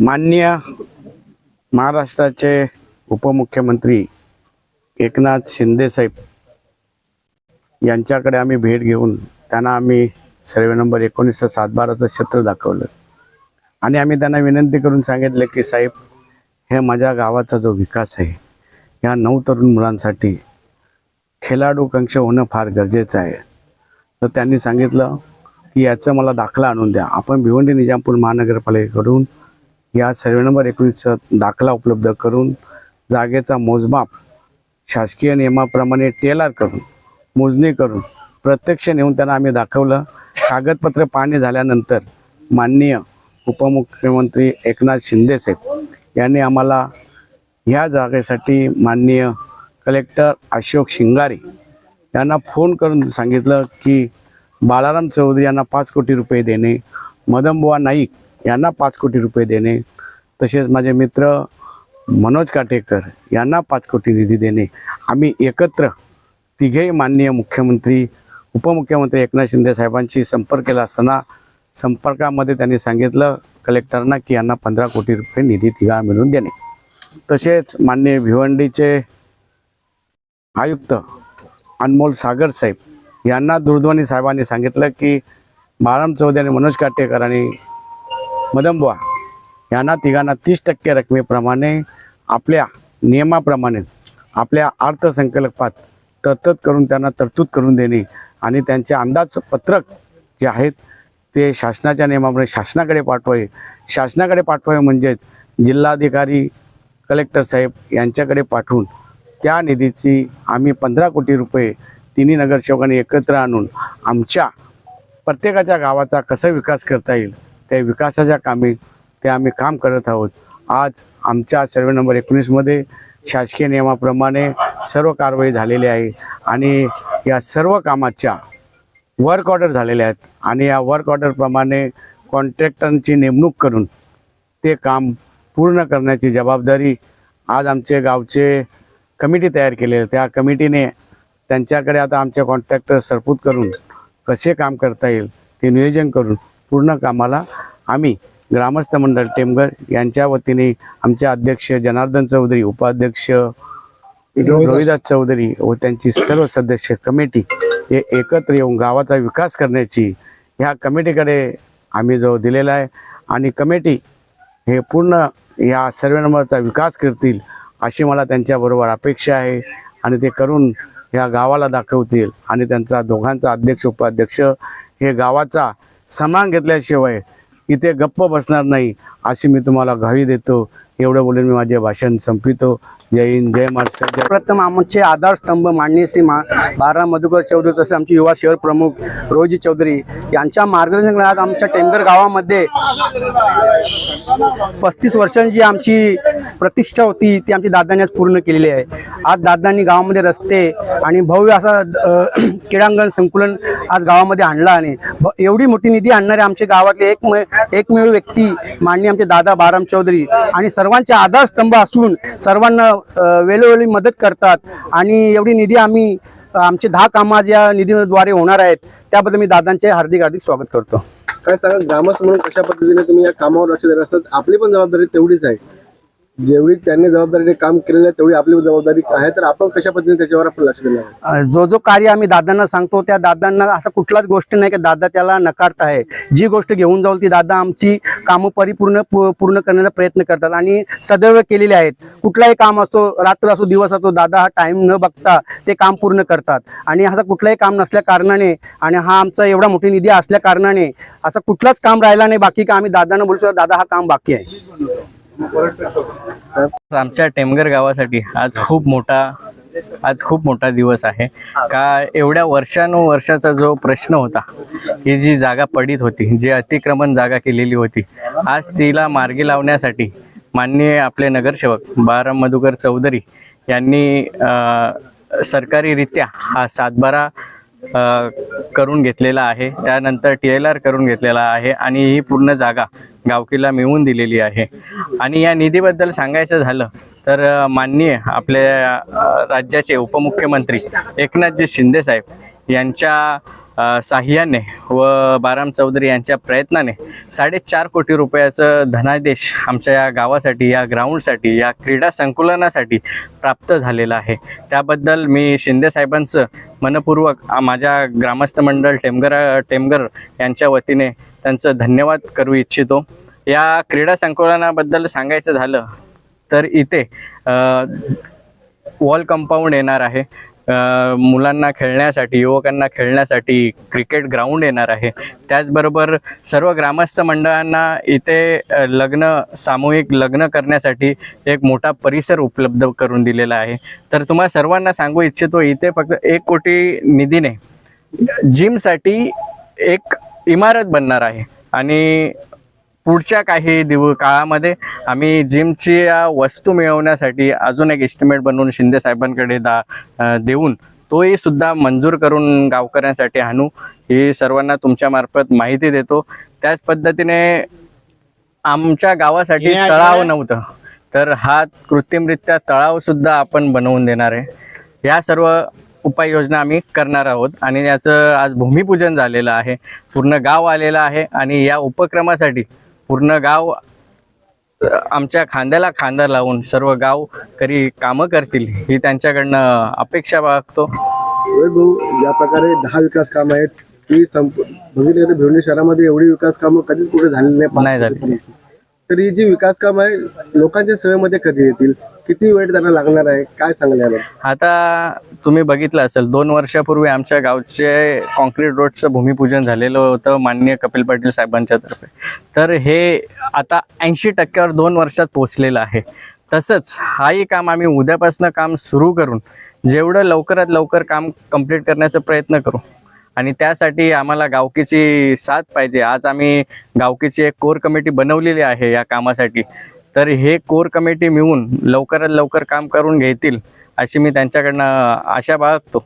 माननीय महाराष्ट्राचे उपमुख्यमंत्री एकनाथ शिंदेसाहेब यांच्याकडे आम्ही भेट घेऊन त्यांना आम्ही सर्वे नंबर एकोणीसशे सातबाराचं क्षेत्र दाखवलं. आणि आम्ही त्यांना विनंती करून सांगितलं की साहेब हे माझ्या गावाचा जो विकास आहे या नऊ तरुण मुलांसाठी खेळाडू कक्ष होणं फार गरजेचं आहे. तर त्यांनी सांगितलं की याचं मला दाखला आणून द्या. आपण भिवंडी निजामपूर महानगरपालिकेकडून या सर्वे नंबर एकोणीसचा दाखला उपलब्ध करून जागेचा मोजमाप शासकीय नियमाप्रमाणे टेलर करून मोजणी करून प्रत्यक्ष नेऊन त्यांना आम्ही दाखवलं. कागदपत्र पाहणी झाल्यानंतर माननीय उपमुख्यमंत्री एकनाथ शिंदेसाहेब यांनी आम्हाला ह्या जागेसाठी माननीय कलेक्टर अशोक शिंगारे यांना फोन करून सांगितलं की बाळाराम चौधरी यांना पाच कोटी रुपये देणे मदनबुवा नाईक यांना पाच कोटी रुपये देणे. तसेच माझे मित्र मनोज काटेकर यांना पाच कोटी निधी देणे. आम्ही एकत्र तिघेही माननीय मुख्यमंत्री उपमुख्यमंत्री एकनाथ शिंदे साहेबांशी संपर्क केला असताना संपर्कामध्ये त्यांनी सांगितलं कलेक्टरना की यांना पंधरा कोटी रुपये निधी तिघा मिळून देणे. तसेच माननीय भिवंडीचे आयुक्त अनमोल सागर साहेब यांना दूरध्वनी साहेबांनी सांगितलं की बाळाम चौधरी आणि मनोज काटेकर आणि मदनबुवा यांना तिघांना तीस टक्के रकमेप्रमाणे आपल्या नियमाप्रमाणे आपल्या अर्थसंकल्पात तरतूद करून त्यांना तरतूद करून देणे आणि त्यांचे अंदाजपत्रक जे आहेत ते शासनाच्या नियमाप्रमाणे शासनाकडे पाठवावे. शासनाकडे पाठवावे म्हणजेच जिल्हाधिकारी कलेक्टर साहेब यांच्याकडे पाठवून त्या निधीची आम्ही पंधरा कोटी रुपये तिन्ही नगरसेवकांनी एकत्र आणून आमच्या प्रत्येकाच्या गावाचा कसा विकास करता येईल त्या विकासाच्या कामी ते आम्ही काम करत आहोत. आज आमच्या सर्वे नंबर एकोणीसमध्ये शासकीय नियमाप्रमाणे सर्व कारवाई झालेली आहे आणि या सर्व कामाच्या वर्क ऑर्डर झालेल्या आहेत आणि या वर्क ऑर्डरप्रमाणे कॉन्ट्रॅक्टरांची नेमणूक करून ते काम पूर्ण करण्याची जबाबदारी आज आमचे गावचे कमिटी तयार केलेली त्या कमिटीने त्यांच्याकडे आता आमचे कॉन्ट्रॅक्टर सरपूत करून कसे काम करता येईल ते नियोजन करून पूर्ण कामाला आम्ही ग्रामस्थ मंडळ टेमघर यांच्या वतीने आमचे अध्यक्ष जनार्दन चौधरी उपाध्यक्ष रोहिदास. चौधरी व त्यांची सर्व सदस्य कमिटी हे एकत्र येऊन गावाचा विकास करण्याची ह्या कमिटीकडे आम्ही जो दिलेला आहे आणि कमिटी हे पूर्ण या सर्वे नंबरचा विकास करतील अशी मला त्यांच्याबरोबर अपेक्षा आहे आणि ते करून या गावाला दाखवतील आणि त्यांचा दोघांचा अध्यक्ष उपाध्यक्ष हे गावाचा समान घेतल्याशिवाय इथे गप्प बसणार नाही अशी मी तुम्हाला घावी देतो. एवढं बोलून मी माझे भाषण संपितो जय हिंद जय महाराष्ट्र प्रथम आमचे आधारस्तंभ माननीय श्री मा बारा मधुकर चौधरी तसे आमचे युवा शहर प्रमुख रोजी चौधरी यांच्या मार्गदर्शनात आमच्या टेंगर गावामध्ये पस्तीस वर्षांची आमची प्रतिष्ठा होती ती आमची दादांनी आज पूर्ण केलेली आहे. आज दादांनी गावामध्ये रस्ते आणि भव्य असा क्रीडांगण संकुलन आज गावामध्ये आणला आणि एवढी मोठी निधी आणणारे आमच्या गावातले एक एकमेव व्यक्ती माननीय आमचे दादा बाराम चौधरी आणि सर्व सर्वांचे आधारस्तंभ असून सर्वांना वेळोवेळी मदत करतात. आणि एवढी निधी आम्ही आमचे दहा कामाज या निधीद्वारे होणार आहेत. त्याबद्दल मी दादांचे हार्दिक हार्दिक स्वागत करतो. काय सांगा ग्रामस्थ म्हणून कशा पद्धतीने तुम्ही या कामावर लक्ष देत असतात? आपली पण जबाबदारी तेवढीच आहे. जेवढी त्यांनी जबाबदारीने काम केलेलं आहे तेवढी आपली जबाबदारी आहे. तर आपण कशा पद्धतीने त्याच्यावर आपण लक्ष दिलं जो जो कार्य आम्ही दादांना सांगतो त्या दादांना असं कुठलाच गोष्ट नाही की दादा त्याला नकारत आहे. जी गोष्ट घेऊन जाऊन ती दादा आमची कामं परिपूर्ण पू- पूर्ण करण्याचा प्रयत्न करतात आणि सदैव केलेले आहेत. कुठलाही काम असतो रात्र असो दिवस असो दादा हा टाइम न बघता ते काम पूर्ण करतात. आणि असं कुठलंही काम नसल्या कारणाने आणि हा आमचा एवढा मोठी निधी असल्या कारणाने असं कुठलंच काम राहिला नाही. बाकी का आम्ही दादांना बोलू शकतो दादा हा काम बाकी आहे. आमच्या टेमगर गावासाठी आज खूप मोठा आज खूप मोठा दिवस आहे. का एवढ्या वर्षानुवर्षाचा जो प्रश्न होता ही जी जागा पडीत होती जी अतिक्रमण जागा केलेली होती आज तिला मार्गी लावण्यासाठी माननीय आपले नगरसेवक बाराम मधुकर चौधरी यांनी सरकारीरित्या हा सातबारा करून घेतलेला आहे. त्यानंतर टी एल आर करून घेतलेला आहे आणि ही पूर्ण जागा गावकीला मिळवून दिलेली आहे. आणि या निधीबद्दल सांगायचं झालं तर माननीय आपल्या राज्याचे उपमुख्यमंत्री एकनाथजी शिंदे साहेब यांच्या साह्याने व बाराम चौधरी यांच्या प्रयत्नाने साडेचार कोटी रुपयाचं धनादेश आमच्या या गावासाठी या ग्राउंडसाठी या क्रीडा संकुलनासाठी प्राप्त झालेलं आहे. त्याबद्दल मी शिंदे साहेबांचं मनपूर्वक माझ्या ग्रामस्थ मंडळ टेमगर टेमगर यांच्या वतीने त्यांचं धन्यवाद करू इच्छितो. या क्रीडा संकुलनाबद्दल सांगायचं झालं तर इथे वॉल कंपाऊंड येणार आहे. मुलांना खेळण्यासाठी युवकांना खेळण्यासाठी क्रिकेट ग्राउंड येणार आहे. त्याचबरोबर सर्व ग्रामस्थ मंडळांना इथे लग्न सामूहिक लग्न करण्यासाठी एक मोठा परिसर उपलब्ध करून दिलेला आहे. तर तुम्हाला सर्वांना सांगू इच्छितो इथे फक्त एक कोटी निधीने जिमसाठी एक इमारत बनणार आहे. आणि पुढच्या काही दिव काळामध्ये आम्ही जिमची वस्तू मिळवण्यासाठी अजून एक एस्टिमेट बनवून शिंदे साहेबांकडे दा देऊन तोही सुद्धा मंजूर करून गावकऱ्यांसाठी आणू. ही सर्वांना तुमच्या मार्फत माहिती देतो. त्याच पद्धतीने आमच्या गावासाठी तळाव नव्हतं. तर हा कृत्रिमरित्या तळाव सुद्धा आपण बनवून देणार आहे. या सर्व उपाययोजना आम्ही करणार आहोत आणि याचं आज भूमिपूजन झालेलं आहे. पूर्ण गाव आलेलं आहे आणि या उपक्रमासाठी पूर्ण गाव आमच्या खांद्याला खांदा लावून सर्व गावकरी कामं करतील ही त्यांच्याकडनं अपेक्षा बाळगतो ज्या प्रकारे दहा विकास कामं आहेत ती संप बघितलं तर भिवंडी शहरामध्ये एवढी विकास कामं कधीच कुठे झालेली नाही झाली. तरी तर ही जी विकास काम आहे लोकांच्या सेवेमध्ये कधी येतील? किती वेळ त्यांना लागणार आहे? काय सांगले आता तुम्ही बघितलं असेल दोन वर्षापूर्वी आमच्या गावचे कॉन्क्रीट रोडचं भूमिपूजन झालेलं होतं माननीय कपिल पाटील साहेबांच्या तर्फे. तर हे आता ऐंशी टक्क्यावर दोन वर्षात पोचलेलं आहे. तसंच हाही काम आम्ही उद्यापासून काम सुरू करून जेवढं लवकरात लवकर काम कंप्लीट करण्याचा प्रयत्न करू आणि त्यासाठी आम्हाला गावकीची साथ पाहिजे. आज आम्ही गावकीची एक कोर कमिटी बनवलेली आहे या कामासाठी. तर हे कोर कमिटी मिळून लवकरात लवकर काम करून घेतील अशी मी त्यांच्याकडनं आशा बाळगतो.